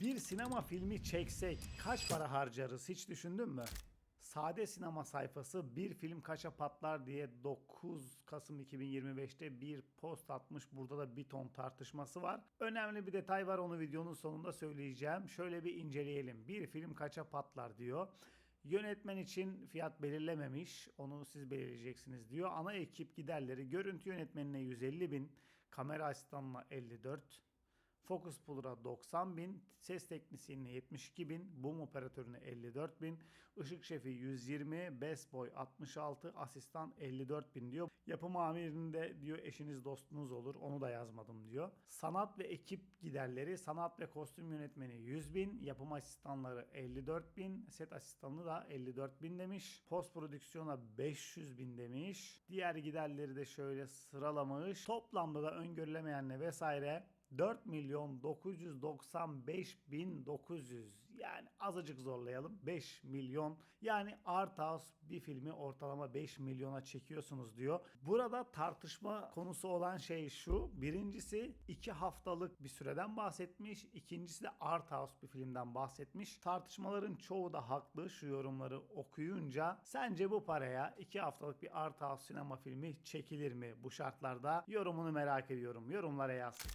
Bir sinema filmi çeksek kaç para harcarız hiç düşündün mü? Sade sinema sayfası bir film kaça patlar diye 9 Kasım 2025'te bir post atmış. Burada da bir ton tartışması var. Önemli bir detay var onu videonun sonunda söyleyeceğim. Şöyle bir inceleyelim. Bir film kaça patlar diyor. Yönetmen için fiyat belirlememiş. Onu siz belirleyeceksiniz diyor. Ana ekip giderleri görüntü yönetmenine 150 bin, kamera asistanına 54, Focus Puller'a 90 bin, ses teknisyenine 72 bin, boom operatörüne 54 bin, ışık şefi 120, best boy 66, asistan 54 bin diyor. Yapım amirinde diyor eşiniz dostunuz olur onu da yazmadım diyor. Sanat ve ekip giderleri sanat ve kostüm yönetmeni 100 bin, yapım asistanları 54 bin, set asistanı da 54 bin demiş. Post prodüksiyona 500 bin demiş. Diğer giderleri de şöyle sıralamış. Toplamda da öngörülemeyenle vesaire 4 milyon 995 bin 900 yani azıcık zorlayalım. 5 milyon. Yani Art House bir filmi ortalama 5 milyona çekiyorsunuz diyor. Burada tartışma konusu olan şey şu. Birincisi 2 haftalık bir süreden bahsetmiş. İkincisi de Art House bir filmden bahsetmiş. Tartışmaların çoğu da haklı. Şu yorumları okuyunca sence bu paraya 2 haftalık bir Art House sinema filmi çekilir mi bu şartlarda? Yorumunu merak ediyorum. Yorumlara yaz.